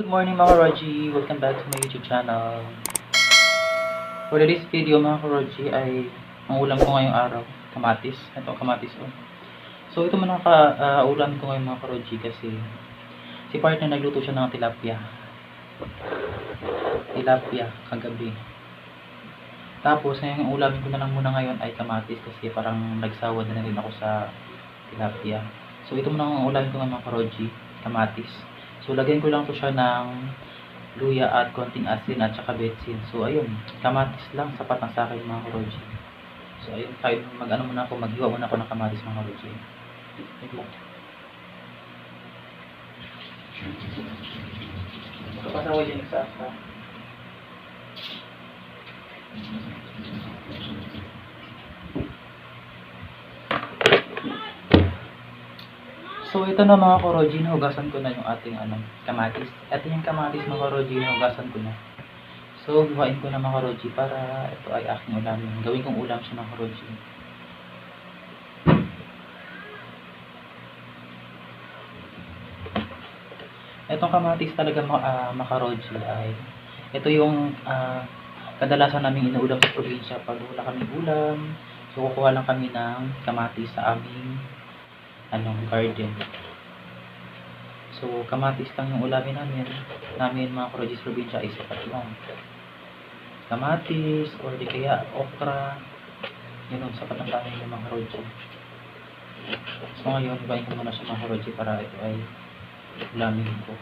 Good morning mga Roji! Welcome back to my YouTube channel. For this video mga Roji ay ang ulam ko ngayong araw, kamatis. Ito kamatis oh. So ito muna ka ah, ulam ko ngayon mga Roji kasi si partner nagluto siya ng tilapia. Tilapia kagabi. Tapos ngayon ang ulamin ko na lang muna ngayon ay kamatis kasi parang nagsawa na rin ako sa tilapia. So ito muna ang ulamin ko ngayon mga Roji, kamatis. So, lagyan ko lang po siya ng luya at konting asin at saka betsin. So, ayun. Kamatis lang. Sapat na sa akin mga karoji. So, ayun. Kahit mag-ano muna ako, maghiwa muna ako ng kamatis mga karoji. Wait lang. Kapasawa dyan sa asa. So ito na mga koroji, hugasan ko na yung ating ano, kamatis. Ito yung kamatis mga koroji, hugasan ko na. So hiwain ko na mga koroji para ito ay aking ulamin. Gawin kong ulam siya mga koroji. Itong kamatis talaga uh, makaroji ay ito yung ah, kadalasan namin inuulam sa probinsya pag wala kaming ulam. So kukuha lang kami ng kamatis sa aming anong garden. So, kamatis lang yung ulamin namin. Namin mga Kurojis probinsya ay sapat lang. Kamatis, or di kaya okra. Yun ang sapat ang dami ng mga Kuroji. So, ngayon, ibahin ko muna sa mga Kuroji para ito ay ulamin ko.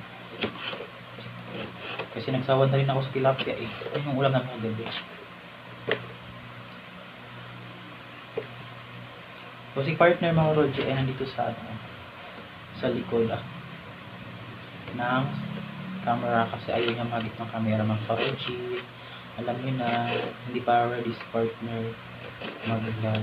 Kasi nagsawa na rin ako sa tilapia eh. Ito yung ulam namin ng gabi. So, si partner mga Roji ay nandito sa ano, sa likod ah, ng camera kasi ayaw niya magit ng camera mga Roji. Alam niyo na hindi pa ready si partner mag-vlog.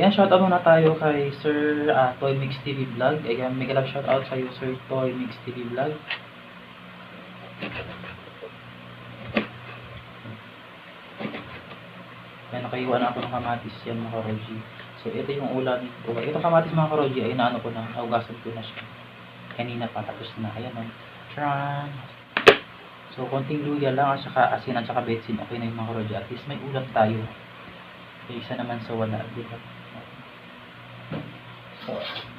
Yan, shoutout muna tayo kay Sir ah, Toy Mix TV Vlog. Ayan, mega love shoutout sa iyo, Sir Toy Mix TV Vlog. Yan, nakaiwan ako ng kamatis yan mga karoji. So, ito yung ulamin ko. Ito kamatis mga karoji, ay naano ko na, naugasan ko na siya. Kanina pa, tapos na. Ayan o. Tran! So, konting luya lang, at saka asin, at saka betsin. Okay na yung mga karoji. At least may ulam tayo. Yung isa naman sa wala. Di ba? So,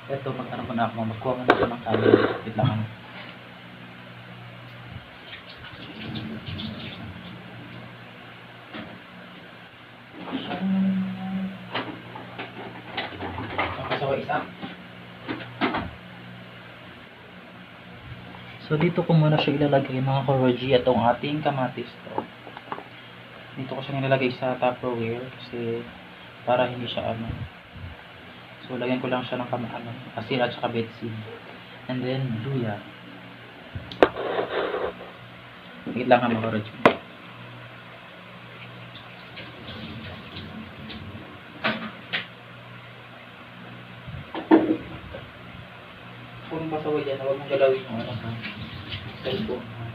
ito, mag-ano ko na ako. Magkuha mo na ako ng camera. Wait lang. Ang isa. So dito ko muna siya ilalagay mga koroji itong ating kamatis to. Dito ko siya nilalagay sa Tupperware kasi para hindi siya ano. So lagyan ko lang siya ng kama ano, asin at saka betsin. And then luya. Wait lang ha mga koroji. Pasaway dyan, huwag mong galawin yung ano ha. Cellphone ha.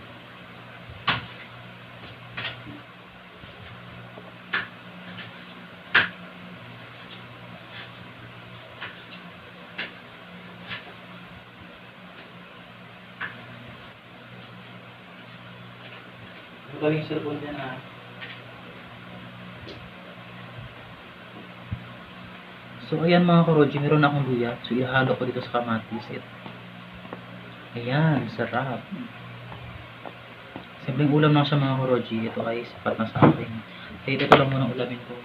Galawin yung cellphone dyan ha. So, ayan mga karoji, meron akong luya. So, ihalo ko dito sa kamatis. It. Ayan, sarap. Simpleng ulam lang sa mga karoji. Ito ay sapat na sa akin. Kaya ito lang muna ulamin ko.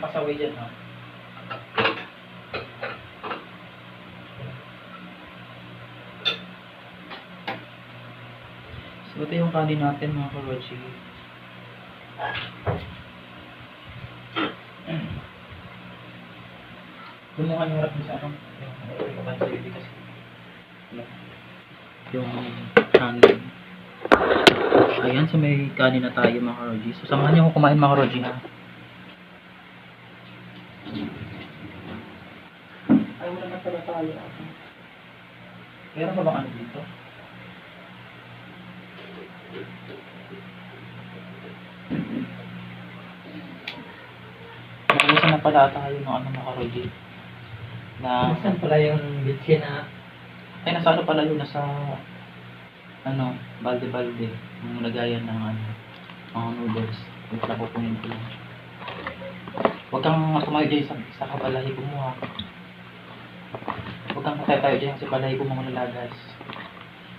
Itong pasaway dyan, ha? So, ito yung kanin natin, mga karochi. Doon mo kayo harap sa ano? Yung kapan sa ibig kasi. Yung hangin. Ayan, kasi may kanin na tayo mga Roji. So, samahan niyo ako kumain mga Roji ha. Ay, wala na pala tayo. Meron pa bang ano dito? Naubusan na pala tayo ng ano mga Roji. Na, Saan pala yung bitsin na ay nasa ano pala yun, nasa ano, balde-balde. Yung lagayan ng ano, mga noodles. Yung pala kukunin ko lang. Huwag kang tumayo dyan sa, sa kabalahi mo ha. Patay tayo dyan sa kabalahi mo mga nalagas.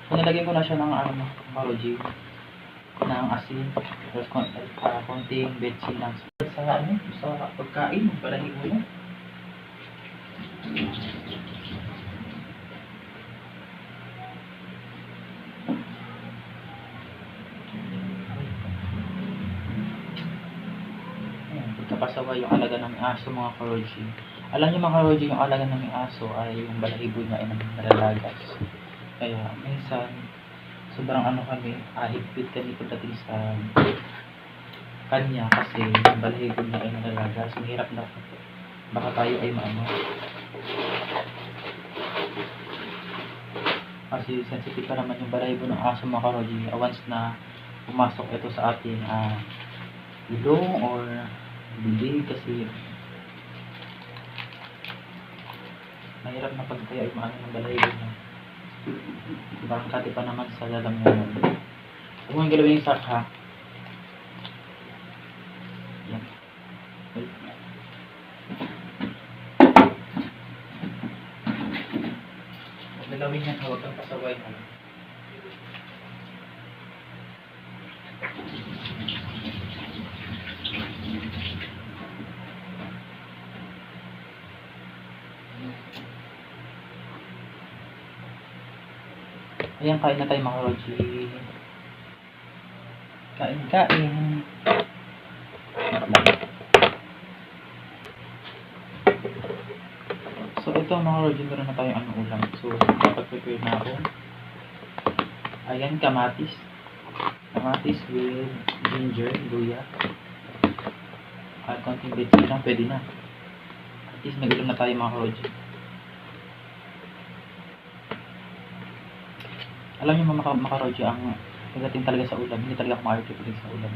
So ko na siya ng ano, maroji ng asin, tapos kon uh, konting betsin lang sa ano, sa pagkain, balahi mo na. Ayan, pagkapasawa yung alaga ng aso mga karoji. Alam niyo mga karoji, yung alaga ng aso ay yung balahibo niya ay nalalagas. Kaya minsan, sobrang ano kami, ahigpit kami pagdating sa kanya kasi yung balahibo niya ay nalalagas. Mahirap na baka tayo ay maano. Kasi sensitive pa naman yung balahibo ng aso mga karoji. Once na pumasok ito sa ating ah, ilong or bibig kasi mahirap na pag tayo ay maano ng balahibo niya. Bangkati pa naman sa lalamunan. Huwag mong galawin yung sak ha. Yan. Wait. Huwag galawin yan ha. Huwag kang pasaway ha. Ayan, kain na tayo mga Roji. Kain, kain. So, ito mga Roji, meron na tayong ano ulam. So, dapat prepare na ako. Ayan, kamatis. Kamatis with ginger, luya. At konting betsin lang, pwede na. At least nag na tayo mga Roji. Alam niyo mga maka makarodyo ang pagdating talaga sa ulam, hindi talaga ako maarte pagdating sa ulam.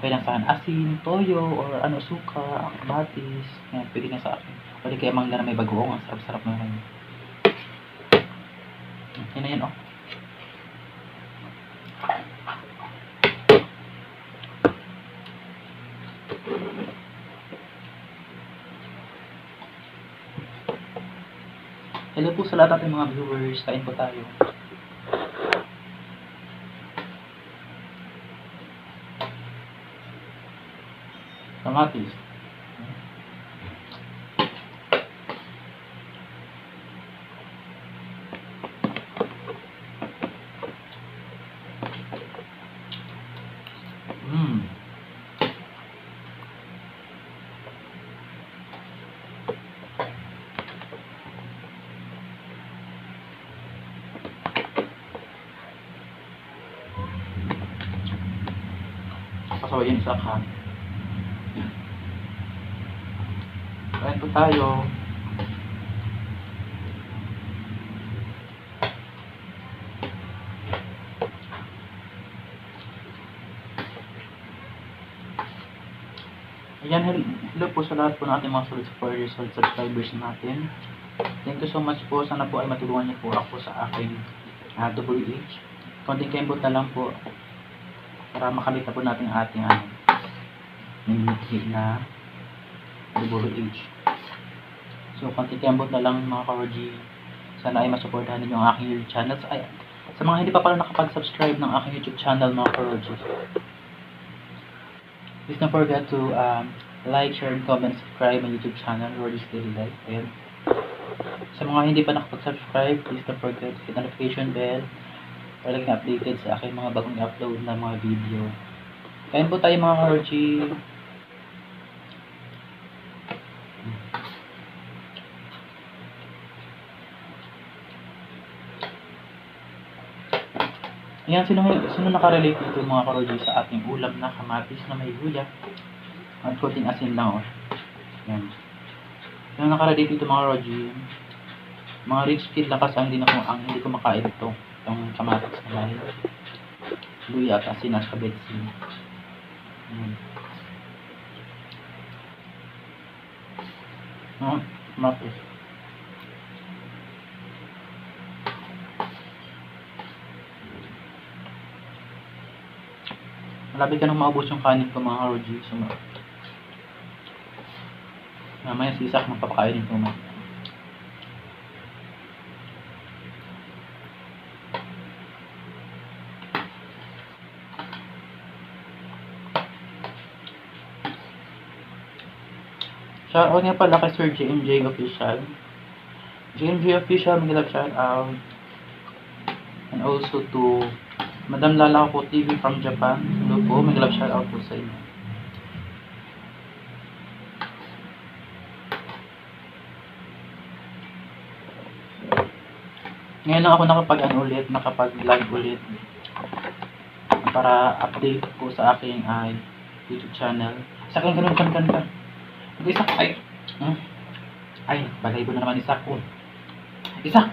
Kaya lang saan, asin, toyo, or ano, suka, kamatis, yan, pwede na sa akin. Pwede kaya mangla na may bagoong, ang sarap-sarap na yun. Yan na yan, oh. Hello po sa lahat natin mga viewers, kain po tayo. Kamatis. Mm. Pasaway yung isa ka. Kain po tayo. Ayan, hel- hello po sa lahat po ng ating mga solid supporters, solid subscribers natin. Thank you so much po. Sana po ay matulungan niyo po ako sa aking uh, WH. Konting kembot na lang po para makamit po natin ating minimithi na WH. So, kontikembot na lang mga ka-RG. Sana ay masuportahan ninyo ang aking YouTube channel. Sa, ay, sa mga hindi pa pala nakapag-subscribe ng aking YouTube channel mga ka-RG. Please don't forget to um, like, share, and comment, subscribe my YouTube channel, Rody's Daily Life. Ayan. Sa mga hindi pa nakapag-subscribe, please don't forget to hit notification bell para laging updated sa aking mga bagong upload na mga video. Kain po tayo mga ka-RG. Ayan, sino, sino nakarelate dito mga karoji sa ating ulam na kamatis na may guya? At konting asin lang, oh. Ayan. Sino nakarelate dito mga karoji? Mga rich kid lakas ang hindi, na, ang hindi ko makain ito. Itong kamatis na may luya at asin at kabetsin. Ayan. Ah, mapis. Malapit ka nang maubos yung kanin ko mga Roji. So, ma- mamaya si Isak magpapakainin ko mo. Shoutout nga pala kay Sir JMJ Official. JMJ Official, mag shout out. And also to Madam Lala ko TV from Japan. Hello po, may love shout out po sa inyo. Ngayon lang ako nakapag ano ulit, nakapag live ulit. Para update po sa aking ay YouTube channel. Sa akin ganun kan kan kan. Isa ay. Hmm? Ay, bagay ko na naman isa ko. Isa.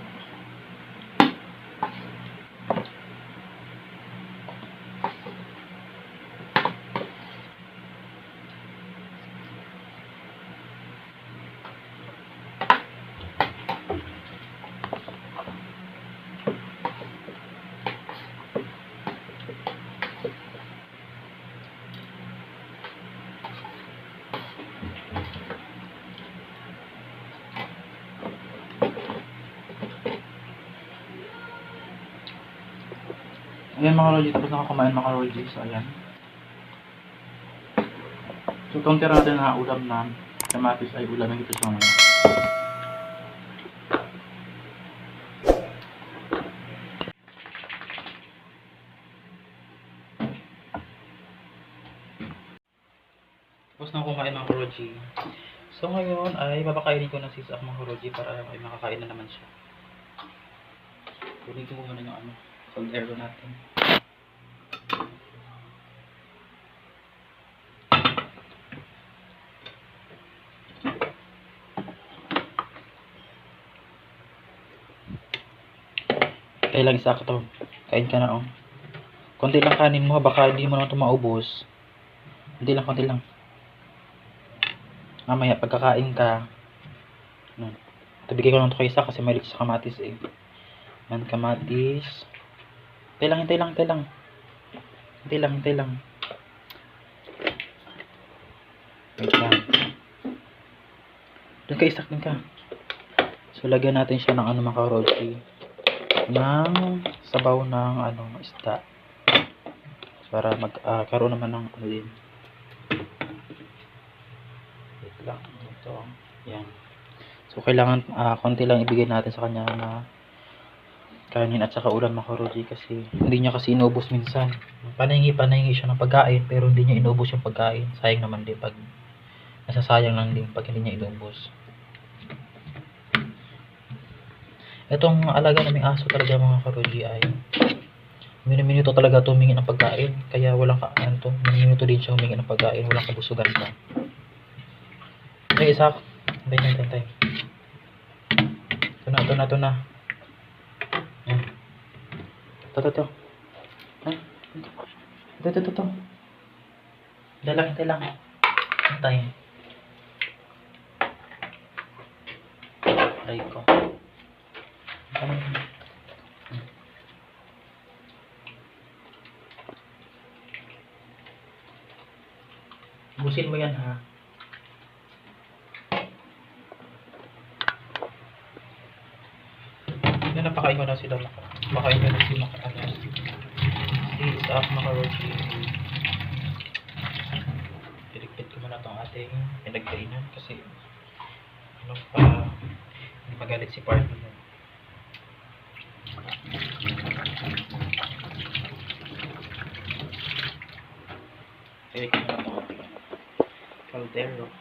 Ayan mga Roji, tapos na ako kumain mga Roji. So, ayan. So, itong tira natin na ulam na kamatis ay ulamin ito sa mga. Tapos na kumain mga Roji. So, ngayon ay papakainin ko na si Sak mga Roji para ay makakain na naman siya. Kunin ko muna yung ano, ko natin. Kaya lang sakto. Kain ka na oh. Konti lang kanin mo, baka hindi mo na ito maubos. Hindi lang, konti lang. Mamaya, pagkakain ka, ano, tabigay ko lang ito kay isa kasi mahilig sa kamatis eh. Yan, kamatis. Hintay lang, hintay lang, hintay lang. Hintay lang, hintay lang. Wait lang. Doon ka, isak doon ka. So, lagyan natin siya ng ano mga karoti. Ng sabaw ng ano, isda. Para magkaroon naman ng ano din. Wait lang. Ito. Yan. So, kailangan ah, konti lang ibigay natin sa kanya na kanin at saka ulam mga kasi hindi niya kasi inubos minsan. Panahingi, panahingi siya ng pagkain pero hindi niya inubos yung pagkain. Sayang naman din pag nasasayang lang din pag hindi niya inubos. Itong alaga naming aso talaga mga karoji ay minuminuto talaga tumingi ng pagkain kaya walang ka ano to minuminuto din siya humingi ng pagkain walang kabusugan pa okay isak hintay hintay hintay ito na ito na ito na. Ito ito ito. Ay, ito ito ito ito. Hintay lang hintay lang. Hintay aray ko. Ano Busin mo yan ha. Yan, napakain ko na sila. Napakain ko na si Ano, si Isaac Makarochi. Iligpit ko muna itong ating pinagkainan kasi ano pa hindi magalit si partner mo. Iligpit ko muna itong ating Caldero.